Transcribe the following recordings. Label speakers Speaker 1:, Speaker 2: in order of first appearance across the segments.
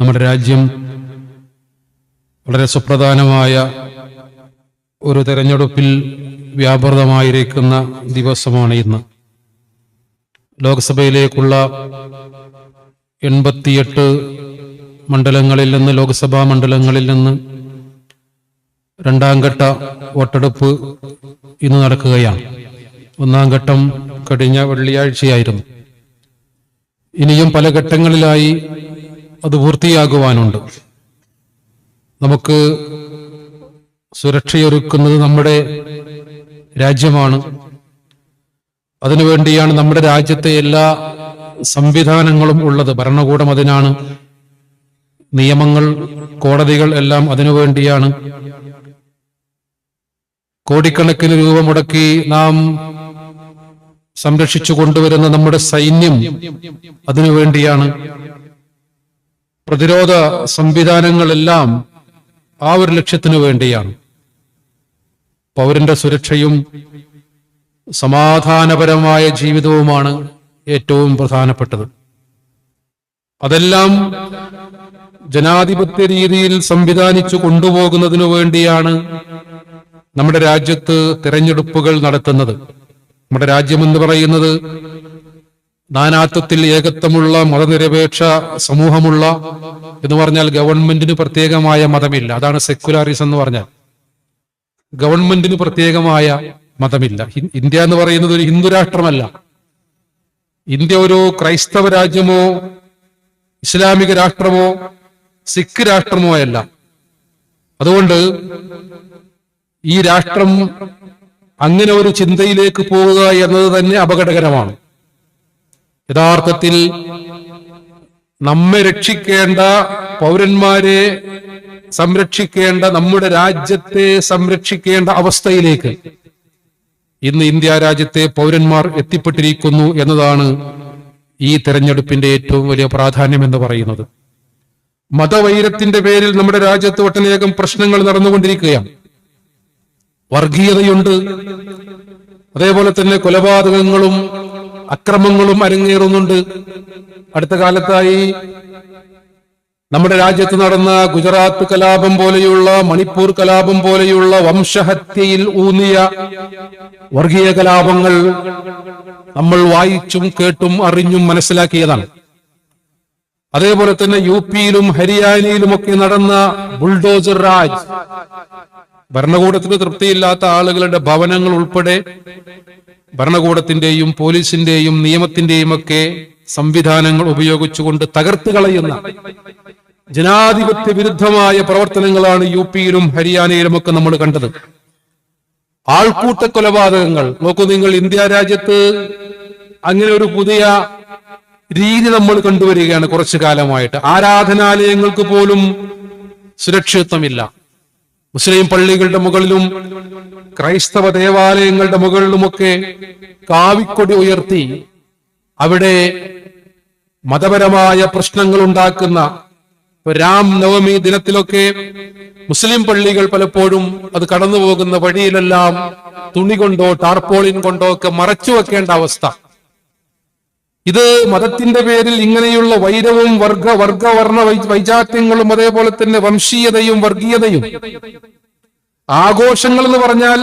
Speaker 1: നമ്മുടെ രാജ്യം വളരെ സുപ്രധാനമായ ഒരു തെരഞ്ഞെടുപ്പിൽ വ്യാപൃതമായിരിക്കുന്ന ദിവസമാണ് ഇന്ന്. ലോക്സഭയിലേക്കുള്ള എൺപത്തിയെട്ട് മണ്ഡലങ്ങളിൽ നിന്ന് ലോക്സഭാ മണ്ഡലങ്ങളിൽ നിന്ന് രണ്ടാം ഘട്ട വോട്ടെടുപ്പ് ഇന്ന് നടക്കുകയാണ്. ഒന്നാം ഘട്ടം കഴിഞ്ഞ വെള്ളിയാഴ്ചയായിരുന്നു. ഇനിയും പല ഘട്ടങ്ങളിലായി അത് പൂർത്തിയാകുവാനുണ്ട്. നമുക്ക് സുരക്ഷയൊരുക്കുന്നത് നമ്മുടെ രാജ്യമാണ്. അതിനുവേണ്ടിയാണ് നമ്മുടെ രാജ്യത്തെ എല്ലാ സംവിധാനങ്ങളും ഉള്ളത്. ഭരണകൂടം അതിനാണ്. നിയമങ്ങൾ കോടതികൾ എല്ലാം അതിനുവേണ്ടിയാണ് കോടിക്കണക്കിന് രൂപ മുടക്കി നാം സംരക്ഷിച്ചു കൊണ്ടുവരുന്ന നമ്മുടെ സൈന്യം അതിനുവേണ്ടിയാണ് പ്രതിരോധ സംവിധാനങ്ങളെല്ലാം ആ ഒരു ലക്ഷ്യത്തിനു വേണ്ടിയാണ്. പൗരന്റെ സുരക്ഷയും സമാധാനപരമായ ജീവിതവുമാണ് ഏറ്റവും പ്രധാനപ്പെട്ടത്. അതെല്ലാം ജനാധിപത്യ രീതിയിൽ സംവിധാനിച്ചു കൊണ്ടുപോകുന്നതിനു വേണ്ടിയാണ് നമ്മുടെ രാജ്യത്ത് തിരഞ്ഞെടുപ്പുകൾ നടത്തുന്നത്. നമ്മുടെ രാജ്യമെന്ന് പറയുന്നത് നാനാത്വത്തിൽ ഏകത്വമുള്ള മതനിരപേക്ഷ സമൂഹമുള്ള എന്ന് പറഞ്ഞാൽ ഗവൺമെന്റിന് പ്രത്യേകമായ മതമില്ല. അതാണ് സെക്യുലാറിസം എന്ന് പറഞ്ഞാൽ. ഗവൺമെന്റിന് പ്രത്യേകമായ മതമില്ല. ഇന്ത്യ എന്ന് പറയുന്നത് ഒരു ഹിന്ദു രാഷ്ട്രമല്ല. ഇന്ത്യ ഒരു ക്രൈസ്തവ രാജ്യമോ ഇസ്ലാമിക രാഷ്ട്രമോ സിഖ് രാഷ്ട്രമോ അല്ല. അതുകൊണ്ട് ഈ രാഷ്ട്രം അങ്ങനെ ഒരു ചിന്തയിലേക്ക് പോവുക എന്നത് തന്നെ അപകടകരമാണ്. യഥാർത്ഥത്തിൽ നമ്മെ രക്ഷിക്കേണ്ട പൗരന്മാരെ സംരക്ഷിക്കേണ്ട നമ്മുടെ രാജ്യത്തെ സംരക്ഷിക്കേണ്ട അവസ്ഥയിലേക്ക് ഇന്ന് ഇന്ത്യ രാജ്യത്തെ പൗരന്മാർ എത്തിപ്പെട്ടിരിക്കുന്നു എന്നതാണ് ഈ തെരഞ്ഞെടുപ്പിന്റെ ഏറ്റവും വലിയ പ്രാധാന്യം എന്ന് പറയുന്നത്. മതവൈരത്തിന്റെ പേരിൽ നമ്മുടെ രാജ്യത്ത് ഒട്ടനേകം പ്രശ്നങ്ങൾ നടന്നുകൊണ്ടിരിക്കുകയാണ്. വർഗീയതയുണ്ട്. അതേപോലെ തന്നെ കൊലപാതകങ്ങളും അക്രമങ്ങളും അരങ്ങേറുന്നുണ്ട്. അടുത്ത കാലത്തായി നമ്മുടെ രാജ്യത്ത് നടന്ന ഗുജറാത്ത് കലാപം പോലെയുള്ള മണിപ്പൂർ കലാപം പോലെയുള്ള വംശഹത്യയിൽ ഊന്നിയ വർഗീയ കലാപങ്ങൾ നമ്മൾ വായിച്ചും കേട്ടും അറിഞ്ഞും മനസ്സിലാക്കിയതാണ്. അതേപോലെ തന്നെ യു പിയിലും ഹരിയാനയിലുമൊക്കെ നടന്ന ബുൾഡോസർ രാജ് ഭരണകൂടത്തിന് തൃപ്തിയില്ലാത്ത ആളുകളുടെ ഭവനങ്ങൾ ഉൾപ്പെടെ ഭരണകൂടത്തിന്റെയും പോലീസിന്റെയും നിയമത്തിന്റെയും ഒക്കെ സംവിധാനങ്ങൾ ഉപയോഗിച്ചുകൊണ്ട് തകർത്ത് കളയുന്ന ജനാധിപത്യ വിരുദ്ധമായ പ്രവർത്തനങ്ങളാണ് യു പിയിലും ഹരിയാനയിലും ഒക്കെ നമ്മൾ കണ്ടത്. ആൾക്കൂട്ട കൊലപാതകങ്ങൾ നോക്കൂ നിങ്ങൾ ഇന്ത്യ രാജ്യത്ത് അങ്ങനെ ഒരു പുതിയ രീതി നമ്മൾ കണ്ടുവരികയാണ് കുറച്ചു കാലമായിട്ട്. ആരാധനാലയങ്ങൾക്ക് പോലും സുരക്ഷിതത്വമില്ല. മുസ്ലിം പള്ളികളുടെ മുകളിലും ക്രൈസ്തവ ദേവാലയങ്ങളുടെ മുകളിലുമൊക്കെ കാവിക്കൊടി ഉയർത്തി അവിടെ മതപരമായ പ്രശ്നങ്ങൾ ഉണ്ടാക്കുന്ന രാം നവമി ദിനത്തിലൊക്കെ മുസ്ലിം പള്ളികൾ പലപ്പോഴും അത് കടന്നു പോകുന്ന വഴിയിലെല്ലാം തുണി കൊണ്ടോ ടാർപോളിൻ കൊണ്ടോ ഒക്കെ മറച്ചു വെക്കേണ്ട അവസ്ഥ. ഇത് മതത്തിന്റെ പേരിൽ ഇങ്ങനെയുള്ള വൈരവും വർഗ വർഗവർണ വൈജാത്യങ്ങളും അതേപോലെ തന്നെ വംശീയതയും വർഗീയതയും. ആഘോഷങ്ങൾ എന്ന് പറഞ്ഞാൽ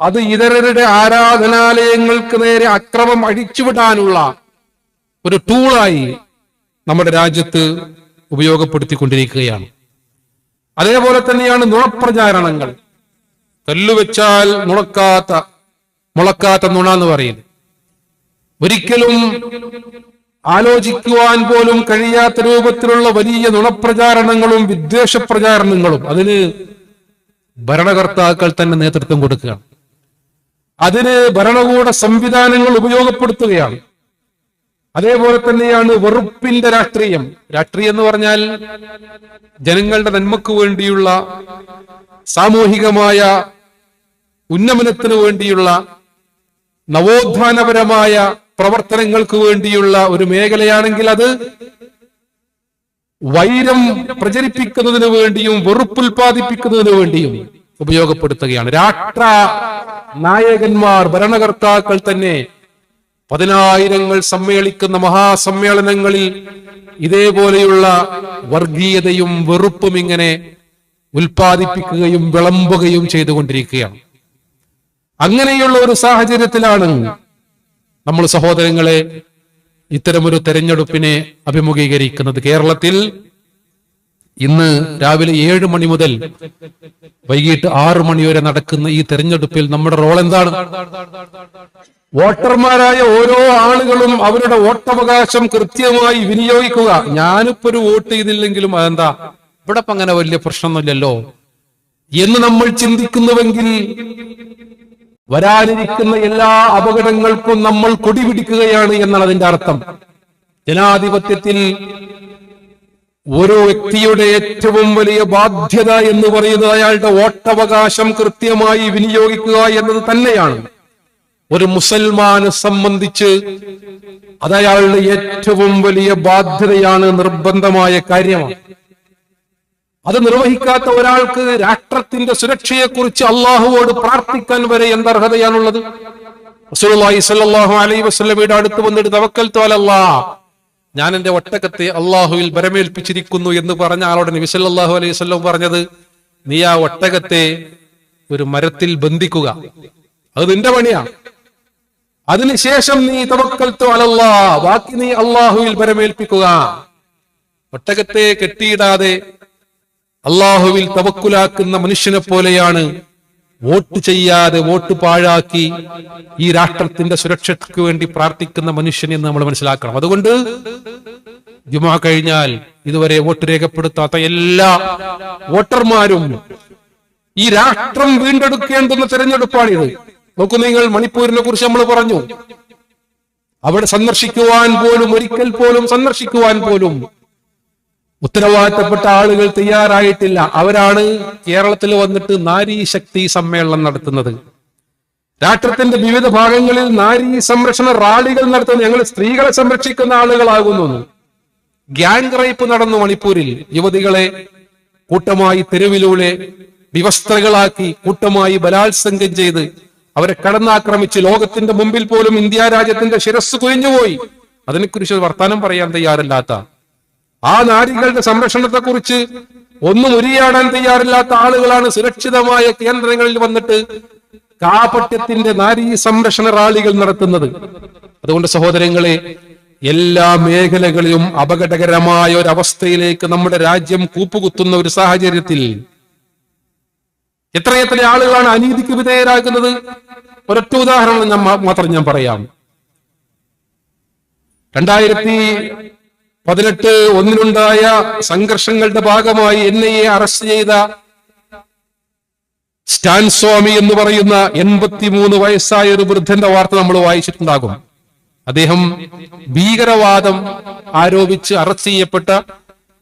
Speaker 1: അത് ഇതരരുടെ ആരാധനാലയങ്ങൾക്ക് നേരെ അക്രമം അഴിച്ചുവിടാനുള്ള ഒരു ടൂളായി നമ്മുടെ രാജ്യത്ത് ഉപയോഗപ്പെടുത്തിക്കൊണ്ടിരിക്കുകയാണ്. അതേപോലെ തന്നെയാണ് നുണപ്രചാരണങ്ങൾ. കല്ലുവെച്ചാൽ നുണക്കാത്ത മുളക്കാത്ത നുണ എന്ന് പറയുന്നത്. ഒരിക്കലും ആലോചിക്കുവാൻ പോലും കഴിയാത്ത രൂപത്തിലുള്ള വലിയ നുണപ്രചാരണങ്ങളും വിദ്വേഷ പ്രചാരണങ്ങളും അതിന് ഭരണകർത്താക്കൾ തന്നെ നേതൃത്വം കൊടുക്കുകയാണ്. അതിന് ഭരണകൂട സംവിധാനങ്ങൾ ഉപയോഗപ്പെടുത്തുകയാണ്. അതേപോലെ തന്നെയാണ് വെറുപ്പിന്റെ രാഷ്ട്രീയം. രാഷ്ട്രീയം എന്ന് പറഞ്ഞാൽ ജനങ്ങളുടെ നന്മക്ക് വേണ്ടിയുള്ള സാമൂഹികമായ ഉന്നമനത്തിന് വേണ്ടിയുള്ള നവോത്ഥാനപരമായ പ്രവർത്തനങ്ങൾക്ക് വേണ്ടിയുള്ള ഒരു മേഖലയാണെങ്കിൽ അത് വൈരം പ്രചരിപ്പിക്കുന്നതിന് വേണ്ടിയും വെറുപ്പുൽപാദിപ്പിക്കുന്നതിന് വേണ്ടിയും ഉപയോഗപ്പെടുത്തുകയാണ്. രാഷ്ട്ര നായകന്മാർ ഭരണകർത്താക്കൾ തന്നെ പതിനായിരങ്ങൾ സമ്മേളിക്കുന്ന മഹാസമ്മേളനങ്ങളിൽ ഇതേപോലെയുള്ള വർഗീയതയും വെറുപ്പും ഇങ്ങനെ ഉൽപ്പാദിപ്പിക്കുകയും വിളമ്പുകയും ചെയ്തുകൊണ്ടിരിക്കുകയാണ്. അങ്ങനെയുള്ള ഒരു സാഹചര്യത്തിലാണ് നമ്മൾ സഹോദരങ്ങളെ ഇത്തരമൊരു തെരഞ്ഞെടുപ്പിനെ അഭിമുഖീകരിക്കുന്നത് കേരളത്തിൽ ഇന്ന് രാവിലെ ഏഴ് മണി മുതൽ വൈകിട്ട് ആറു മണി വരെ നടക്കുന്ന ഈ തെരഞ്ഞെടുപ്പിൽ നമ്മുടെ റോൾ എന്താണ്? വോട്ടർമാരായ ഓരോ ആളുകളും അവരുടെ വോട്ടവകാശം കൃത്യമായി വിനിയോഗിക്കുക. ഞാനിപ്പോ ഒരു വോട്ട് ചെയ്തില്ലെങ്കിലും അതെന്താ? ഇവിടെ അങ്ങനെ വലിയ പ്രശ്നമൊന്നുമില്ലല്ലോ. എന്ന് നമ്മൾ ചിന്തിക്കുന്നുവെങ്കിൽ വരാനിരിക്കുന്ന എല്ലാ അപകടങ്ങൾക്കും നമ്മൾ കൊടിപിടിക്കുകയാണ് എന്നാണ് അതിന്റെ അർത്ഥം. ജനാധിപത്യത്തിൽ ഒരു വ്യക്തിയുടെ ഏറ്റവും വലിയ ബാധ്യത എന്ന് പറയുന്നത് അയാളുടെ വോട്ടവകാശം കൃത്യമായി വിനിയോഗിക്കുക എന്നത് തന്നെയാണ്. ഒരു മുസൽമാനെ സംബന്ധിച്ച് അത് അയാളുടെ ഏറ്റവും വലിയ ബാധ്യതയാണ് നിർബന്ധമായ കാര്യമാണ്. അത് നിർവഹിക്കാത്ത ഒരാൾക്ക് രാഷ്ട്രത്തിന്റെ സുരക്ഷയെക്കുറിച്ച് അള്ളാഹുവോട് പ്രാർത്ഥിക്കാൻ വരെ എന്തർഹതയാണുള്ളത് റസൂലുള്ളാഹി സ്വല്ലല്ലാഹു അലൈഹി അടുത്ത് വന്നിട്ട് തവക്കൽ തോലല്ലാ ഞാൻ എന്റെ ഒട്ടകത്തെ അള്ളാഹുവിൽ ബരമേൽപ്പിച്ചിരിക്കുന്നു എന്ന് പറഞ്ഞ ആളോട് നബി അലൈഹി വസല്ലം പറഞ്ഞത് നീ ആ ഒട്ടകത്തെ ഒരു മരത്തിൽ ബന്ധിക്കുക. അത് നിന്റെ പണിയാണ്. അതിനുശേഷം നീ തവക്കൽ തോലല്ലാ ബാക്കി നീ അള്ളാഹുവിൽ ബരമേൽപ്പിക്കുക ഒട്ടകത്തെ കെട്ടിയിടാതെ അള്ളാഹുവിൽ തവക്കുലാക്കുന്ന മനുഷ്യനെ പോലെയാണ് വോട്ട് ചെയ്യാതെ വോട്ട് പാഴാക്കി ഈ രാഷ്ട്രത്തിന്റെ സുരക്ഷയ്ക്ക് വേണ്ടി പ്രാർത്ഥിക്കുന്ന മനുഷ്യൻ എന്ന് നമ്മൾ മനസ്സിലാക്കണം. അതുകൊണ്ട് ജുമാ കഴിഞ്ഞാൽ ഇതുവരെ വോട്ട് രേഖപ്പെടുത്താത്ത എല്ലാ വോട്ടർമാരും ഈ രാഷ്ട്രം വീണ്ടെടുക്കേണ്ടുന്ന തെരഞ്ഞെടുപ്പാണിത്. നോക്കൂ നിങ്ങൾ മണിപ്പൂരിനെ കുറിച്ച് നമ്മൾ പറഞ്ഞു. അവിടെ സന്ദർശിക്കുവാൻ പോലും ഒരിക്കൽ പോലും സന്ദർശിക്കുവാൻ പോലും ഉത്തരവാദിത്തപ്പെട്ട ആളുകൾ തയ്യാറായിട്ടില്ല. അവരാണ് കേരളത്തിൽ വന്നിട്ട് നാരീ ശക്തി സമ്മേളനം നടത്തുന്നത്. രാഷ്ട്രത്തിന്റെ വിവിധ ഭാഗങ്ങളിൽ നാരീ സംരക്ഷണ റാലികൾ നടത്തുന്നു ഞങ്ങൾ സ്ത്രീകളെ സംരക്ഷിക്കുന്ന ആളുകളാകുന്നു. ഗ്യാങ് റേപ്പ് നടന്നു മണിപ്പൂരിൽ. യുവതികളെ കൂട്ടമായി തെരുവിലൂടെ വിവസ്ത്രകളാക്കി കൂട്ടമായി ബലാത്സംഗം ചെയ്ത് അവരെ കടന്നാക്രമിച്ച് ലോകത്തിന്റെ മുമ്പിൽ പോലും ഇന്ത്യ രാജ്യത്തിന്റെ ശിരസ് കുഴിഞ്ഞുപോയി അതിനെക്കുറിച്ച് വർത്താനം പറയാൻ തയ്യാറല്ലാത്ത ആ നാരികളുടെ സംരക്ഷണത്തെ കുറിച്ച് ഒന്നും ഉരിയാടാൻ തയ്യാറില്ലാത്ത ആളുകളാണ് സുരക്ഷിതമായ കേന്ദ്രങ്ങളിൽ വന്നിട്ട് കാപട്യത്തിന്റെ നാരീ സംരക്ഷണ റാലികൾ നടത്തുന്നത്. അതുകൊണ്ട് സഹോദരങ്ങളെ എല്ലാ മേഖലകളിലും അപകടകരമായ ഒരു അവസ്ഥയിലേക്ക് നമ്മുടെ രാജ്യം കൂപ്പുകുത്തുന്ന ഒരു സാഹചര്യത്തിൽ എത്രയെത്ര ആളുകളാണ് അനീതിക്ക് വിധേയരാകുന്നത്? ഒരൊറ്റ ഉദാഹരണം ഞാൻ മാത്രം ഞാൻ പറയാം. രണ്ടായിരത്തി പതിനെട്ട് ഒന്നിനുണ്ടായ സംഘർഷങ്ങളുടെ ഭാഗമായി എൻ ഐ എ അറസ്റ്റ് ചെയ്ത സ്റ്റാൻ സ്വാമി എന്ന് പറയുന്ന എൺപത്തിമൂന്ന് വയസ്സായ ഒരു വൃദ്ധന്റെ വാർത്ത നമ്മൾ വായിച്ചിട്ടുണ്ടാകും. അദ്ദേഹം ഭീകരവാദം ആരോപിച്ച് അറസ്റ്റ് ചെയ്യപ്പെട്ട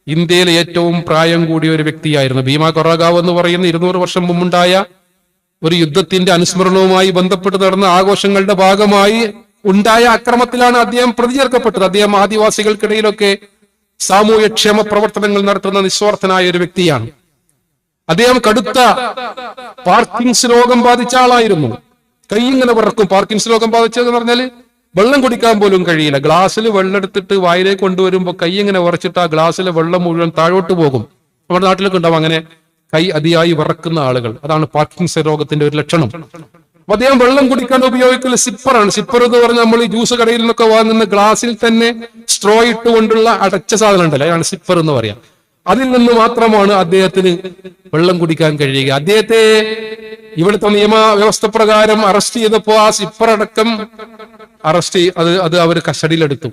Speaker 1: ഇന്ത്യയിലെ ഏറ്റവും പ്രായം കൂടിയ ഒരു വ്യക്തിയായിരുന്നു. ഭീമ കൊറഗാവ് എന്ന് പറയുന്ന ഇരുന്നൂറ് വർഷം മുമ്പുണ്ടായ ഒരു യുദ്ധത്തിന്റെ അനുസ്മരണവുമായി ബന്ധപ്പെട്ട് നടന്ന ആഘോഷങ്ങളുടെ ഭാഗമായി ഉണ്ടായ അക്രമത്തിലാണ് അദ്ദേഹം പ്രതി ചേർക്കപ്പെട്ടത് അദ്ദേഹം ആദിവാസികൾക്കിടയിലൊക്കെ സാമൂഹ്യക്ഷേമ പ്രവർത്തനങ്ങൾ നടത്തുന്ന നിസ്വാർത്ഥനായ ഒരു വ്യക്തിയാണ്. അദ്ദേഹം കടുത്ത പാർക്കിൻസ് രോഗം ബാധിച്ച ആളായിരുന്നു. കൈ ഇങ്ങനെ വിറക്കും. പാർക്കിൻസ് രോഗം ബാധിച്ചതെന്ന് പറഞ്ഞാൽ വെള്ളം കുടിക്കാൻ പോലും കഴിയില്ല. ഗ്ലാസ്സിൽ വെള്ളം എടുത്തിട്ട് വായിലേക്ക് കൊണ്ടുവരുമ്പോൾ കൈ ഇങ്ങനെ വിറച്ചിട്ട് ആ ഗ്ലാസ്സിലെ വെള്ളം മുഴുവൻ താഴോട്ട് പോകും. നമ്മുടെ നാട്ടിലൊക്കെ ഉണ്ടാവും അങ്ങനെ കൈ അതിയായി വിറക്കുന്ന ആളുകൾ. അതാണ് പാർക്കിൻസ് രോഗത്തിന്റെ ഒരു ലക്ഷണം. അദ്ദേഹം വെള്ളം കുടിക്കാൻ ഉപയോഗിക്കുന്ന സിപ്പറാണ് സിപ്പർ എന്ന് പറഞ്ഞാൽ നമ്മൾ ഈ ജ്യൂസ് കടയിൽ നിന്നൊക്കെ വാങ്ങുന്ന ഗ്ലാസ്സിൽ തന്നെ സ്ട്രോ ഇട്ടുകൊണ്ടുള്ള അടച്ച സാധനം ഉണ്ടല്ലോ. അതാണ് സിപ്പർ എന്ന് പറയാം. അതിൽ നിന്ന് മാത്രമാണ് അദ്ദേഹത്തിന് വെള്ളം കുടിക്കാൻ കഴിയുക. അദ്ദേഹത്തെ ഇവിടുത്തെ നിയമ വ്യവസ്ഥ പ്രകാരം അറസ്റ്റ് ചെയ്തപ്പോ ആ സിപ്പർ അടക്കം അറസ്റ്റ് അത് അത് അവർ കസ്റ്റഡിയിലെടുത്തു.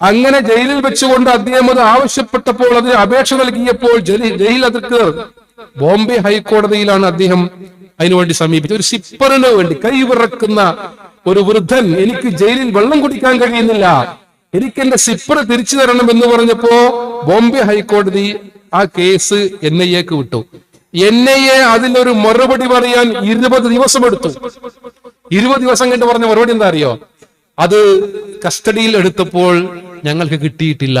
Speaker 1: അങ്ങനെ ജയിലിൽ വെച്ചുകൊണ്ട് അദ്ദേഹം അത് ആവശ്യപ്പെട്ടപ്പോൾ അതിന് അപേക്ഷ നൽകിയപ്പോൾ ജയിൽ അധികൃതർ ബോംബെ ഹൈക്കോടതിയിലാണ് അദ്ദേഹം അതിനുവേണ്ടി സമീപിച്ചു ഒരു സിപ്പറിന് വേണ്ടി കൈവിറക്കുന്ന ഒരു വൃദ്ധൻ എനിക്ക് ജയിലിൽ വെള്ളം കുടിക്കാൻ കഴിയുന്നില്ല. എനിക്ക് എന്റെ സിപ്പർ തിരിച്ചു തരണം എന്ന് പറഞ്ഞപ്പോ ബോംബെ ഹൈക്കോടതി ആ കേസ് എൻ ഐ എക്ക് വിട്ടു. എൻ ഐ എ അതിനൊരു മറുപടി പറയാൻ ഇരുപത് ദിവസം എടുത്തു ഇരുപത് ദിവസം കണ്ട് പറഞ്ഞ മറുപടി എന്താ അറിയോ? അത് കസ്റ്റഡിയിൽ എടുത്തപ്പോൾ ഞങ്ങൾക്ക് കിട്ടിയിട്ടില്ല.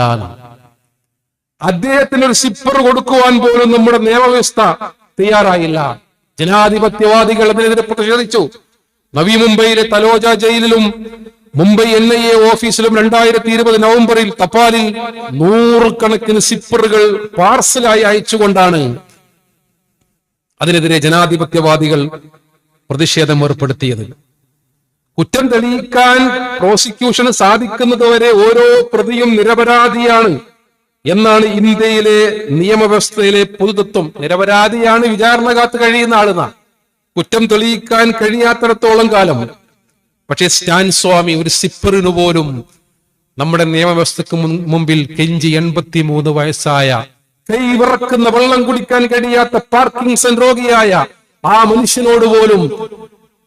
Speaker 1: അദ്ദേഹത്തിന് ഒരു സിപ്പർ കൊടുക്കുവാൻ പോലും നമ്മുടെ നിയമവ്യവസ്ഥ തയ്യാറായില്ല. ജനാധിപത്യവാദികൾ അതിനെതിരെ പ്രതിഷേധിച്ചു. നവി മുംബൈയിലെ തലോജ ജയിലിലും മുംബൈ എൻ ഐ എ ഓഫീസിലും രണ്ടായിരത്തി ഇരുപത് നവംബറിൽ തപാലിൽ നൂറുകണക്കിന് സിപ്പറുകൾ പാർസലായി അയച്ചുകൊണ്ടാണ് അതിനെതിരെ ജനാധിപത്യവാദികൾ പ്രതിഷേധം ഏർപ്പെടുത്തിയത്. കുറ്റം തെളിയിക്കാൻ പ്രോസിക്യൂഷന് സാധിക്കുന്നതുവരെ ഓരോ പ്രതിയും നിരപരാധിയാണ്. എന്നാണ് ഇന്ത്യയിലെ നിയമവ്യവസ്ഥയിലെ പൊതുതത്വം. നിരപരാധിയാണ് വിചാരണ കാത്തു കഴിയുന്ന ആളെന്ന. കുറ്റം തെളിയിക്കാൻ കഴിയാത്തിടത്തോളം കാലം. പക്ഷേ സ്റ്റാൻ സ്വാമി ഒരു സിപ്പറിനു പോലും നമ്മുടെ നിയമവ്യവസ്ഥക്ക് മുമ്പിൽ കെഞ്ചി എൺപത്തിമൂന്ന് വയസ്സായ കൈവിറക്കുന്ന വെള്ളം കുടിക്കാൻ കഴിയാത്ത പാർക്കിൻസൺ രോഗിയായ ആ മനുഷ്യനോട് പോലും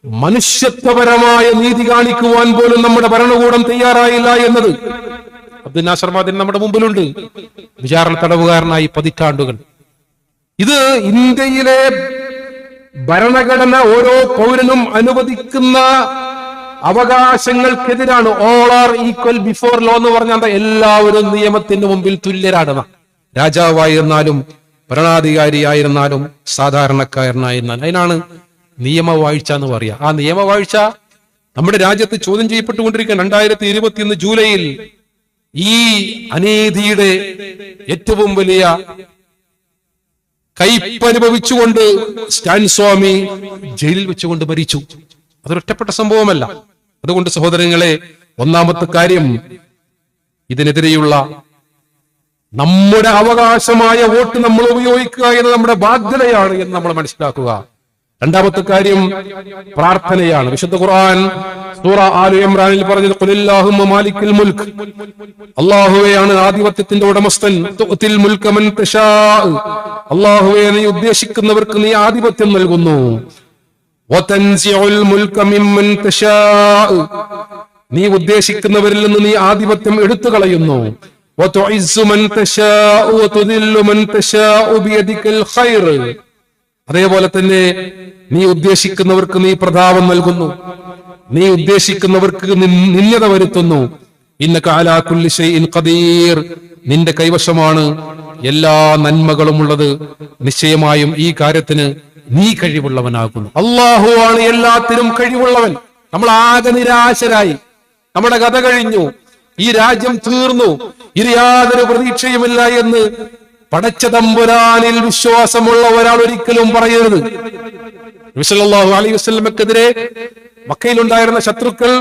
Speaker 1: മനുഷ്യത്വപരമായ നീതി കാണിക്കുവാൻ പോലും നമ്മുടെ ഭരണകൂടം തയ്യാറായില്ല എന്നത് അബ്ദുൽ നാസർ മാദിൻ നമ്മുടെ മുമ്പിലുണ്ട്. വിചാരണ തടവുകാരനായി പതിറ്റാണ്ടുകൾ. ഇത് ഇന്ത്യയിലെ ഭരണഘടന ഓരോ പൗരനും അനുവദിക്കുന്ന അവകാശങ്ങൾക്കെതിരാണ്. All are equal before law എന്ന് പറഞ്ഞാൽ എല്ലാവരും നിയമത്തിന് മുമ്പിൽ തുല്യരാണ് രാജാവായിരുന്നാലും ഭരണാധികാരിയായിരുന്നാലും സാധാരണക്കാരനായിരുന്നാലും അതിനാണ് നിയമവാഴ്ച എന്ന് പറയുക ആ നിയമവാഴ്ച നമ്മുടെ രാജ്യത്ത് ചോദ്യം ചെയ്യപ്പെട്ടുകൊണ്ടിരിക്കുന്ന രണ്ടായിരത്തി ഇരുപത്തിയൊന്ന് ജൂലൈയിൽ ഈ അനീതിയുടെ ഏറ്റവും വലിയ കയ്പനുഭവിച്ചുകൊണ്ട് സ്റ്റാൻ സ്വാമി ജയിലിൽ വെച്ചുകൊണ്ട് മരിച്ചു. അതൊരൊറ്റപ്പെട്ട സംഭവമല്ല. അതുകൊണ്ട് സഹോദരങ്ങളെ ഒന്നാമത്തെ കാര്യം ഇതിനെതിരെയുള്ള നമ്മുടെ അവകാശമായ വോട്ട് നമ്മൾ ഉപയോഗിക്കുക എന്നത് നമ്മുടെ ബാധ്യതയാണ് എന്ന് നമ്മൾ മനസ്സിലാക്കുക. രണ്ടാമത്തെ കാര്യം പ്രാർത്ഥനയാണ്. വിശുദ്ധ ഖുർആൻ സൂറ ആലു ഇമ്രാനിൽ പറഞ്ഞത് ഖുലില്ലാഹുമ്മ മാലിക്കൽ മുൽക്ക് അള്ളാഹുവെയാണ് ആധിപത്യത്തിന്റെ ഉടമസ്ഥൻ. തുഅ്തിൽ മുൽക മൻ തശാ. അള്ളാഹുവെ നീ ഉദ്ദേശിക്കുന്നവർക്ക് നീ ആധിപത്യം നൽകുന്നു. വതൻസിഉൽ മുൽക മിമ്മൻ തശാ. നീ ഉദ്ദേശിക്കുന്നവരിൽ നിന്ന് നീ ആധിപത്യം എടുത്തു കളയുന്നു വതുഇസ്സു മൻ തശാ വതുദില്ലു മൻ തശാ ബിയദിക്കൽ ഖൈർ. അതേപോലെ തന്നെ നീ ഉദ്ദേശിക്കുന്നവർക്ക് നീ പ്രതാപം നൽകുന്നു. നീ ഉദ്ദേശിക്കുന്നവർക്ക് നിന്നത വരുത്തുന്നു. ഇന്ന കാലാക്കുല്ലിശൈൻ കദീർ നിന്റെ കൈവശമാണ് എല്ലാ നന്മകളും ഉള്ളത്. നിശ്ചയമായും ഈ കാര്യത്തിന് നീ കഴിവുള്ളവനാകുന്നു. അള്ളാഹു ആണ് എല്ലാത്തിനും കഴിവുള്ളവൻ. നമ്മൾ ആകെ നിരാശരായി. നമ്മുടെ കഥ കഴിഞ്ഞു. ഈ രാജ്യം തീർന്നു. ഇനി യാതൊരു പ്രതീക്ഷയുമില്ല എന്ന് പടച്ച തമ്പുരാനിൽ വിശ്വാസമുള്ള ഒരാൾ ഒരിക്കലും പറയരുത്. വിസലല്ലാഹു അലൈഹി വസല്ലമക്കെതിരെ മക്കയിലുണ്ടായിരുന്ന ശത്രുക്കൾ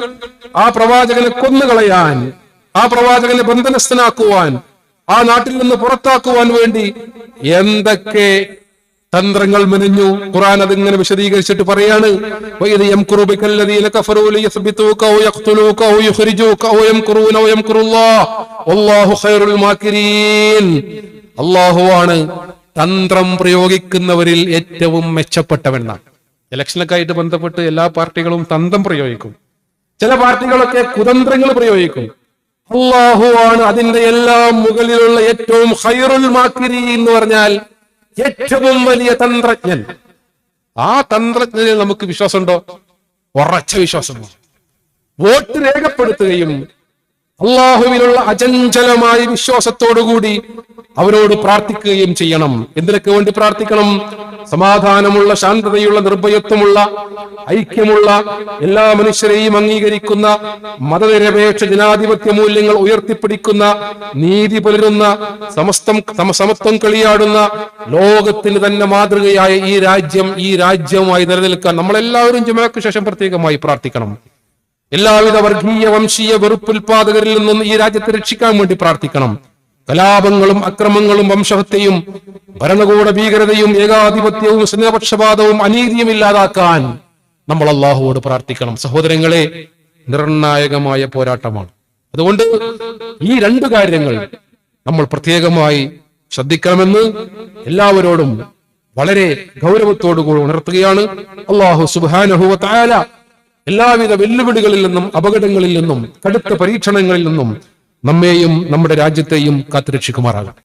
Speaker 1: ആ പ്രവാചകനെ കൊന്നുകളയാൻ ആ പ്രവാചകനെ ബന്ധനസ്ഥനാക്കുവാൻ ആ നാട്ടിൽ നിന്ന് പുറത്താക്കുവാൻ വേണ്ടി എന്തൊക്കെ തന്ത്രങ്ങൾ മെനഞ്ഞു ഖുറാൻ അതിങ്ങനെ വിശദീകരിച്ചിട്ട് പറയാണ്? അള്ളാഹുവാണ് തന്ത്രം പ്രയോഗിക്കുന്നവരിൽ ഏറ്റവും മെച്ചപ്പെട്ടവനാണ്. ഇലക്ഷനൊക്കെ ആയിട്ട് ബന്ധപ്പെട്ട് എല്ലാ പാർട്ടികളും തന്ത്രം പ്രയോഗിക്കും. ചില പാർട്ടികളൊക്കെ കുതന്ത്രങ്ങൾ പ്രയോഗിക്കും. അള്ളാഹുവാണ് അതിന്റെ എല്ലാം മുകളിലുള്ള ഏറ്റവും ഹൈറുൽ മാക്കിരി എന്ന് പറഞ്ഞാൽ ഏറ്റവും വലിയ തന്ത്രജ്ഞൻ. ആ തന്ത്രജ്ഞനിൽ നമുക്ക് വിശ്വാസമുണ്ടോ? ഉറച്ച വിശ്വാസമാണ് വോട്ട് രേഖപ്പെടുത്തുകയും അള്ളാഹുവിനുള്ള അചഞ്ചലമായ വിശ്വാസത്തോടുകൂടി അവരോട് പ്രാർത്ഥിക്കുകയും ചെയ്യണം. എന്തിനൊക്കെ വേണ്ടി പ്രാർത്ഥിക്കണം? സമാധാനമുള്ള ശാന്തതയുള്ള നിർഭയത്വമുള്ള ഐക്യമുള്ള എല്ലാ മനുഷ്യരെയും അംഗീകരിക്കുന്ന മതനിരപേക്ഷ ജനാധിപത്യ മൂല്യങ്ങൾ ഉയർത്തിപ്പിടിക്കുന്ന നീതി പുലരുന്ന സമസ്തം സമ- സമത്വം കളിയാടുന്ന ലോകത്തിന് തന്നെ മാതൃകയായ ഈ രാജ്യം ഈ രാജ്യവുമായി നിലനിൽക്കാൻ നമ്മളെല്ലാവരും ജുമാക്ക് ശേഷം പ്രത്യേകമായി പ്രാർത്ഥിക്കണം. എല്ലാവിധ വർഗീയ വംശീയ വെറുപ്പുൽപാദകരിൽ നിന്നും ഈ രാജ്യത്തെ രക്ഷിക്കാൻ വേണ്ടി പ്രാർത്ഥിക്കണം. കലാപങ്ങളും അക്രമങ്ങളും വംശഹത്യയും ഭരണകൂട ഭീകരതയും ഏകാധിപത്യവും സ്നേഹപക്ഷപാതവും അനീതിയും ഇല്ലാതാക്കാൻ നമ്മൾ അള്ളാഹുവോട് പ്രാർത്ഥിക്കണം. സഹോദരങ്ങളെ നിർണായകമായ പോരാട്ടമാണ്. അതുകൊണ്ട് ഈ രണ്ട് കാര്യങ്ങൾ നമ്മൾ പ്രത്യേകമായി ശ്രദ്ധിക്കണമെന്ന് എല്ലാവരോടും വളരെ ഗൗരവത്തോടുകൂടി ഉണർത്തുകയാണ്. അള്ളാഹു സുബാനഹുവ എല്ലാവിധ വെല്ലുവിളികളിൽ നിന്നും അപകടങ്ങളിൽ നിന്നും കടുത്ത പരീക്ഷണങ്ങളിൽ നിന്നും നമ്മെയും നമ്മുടെ രാജ്യത്തെയും കാത്തുരക്ഷിക്കുമാറാകട്ടെ.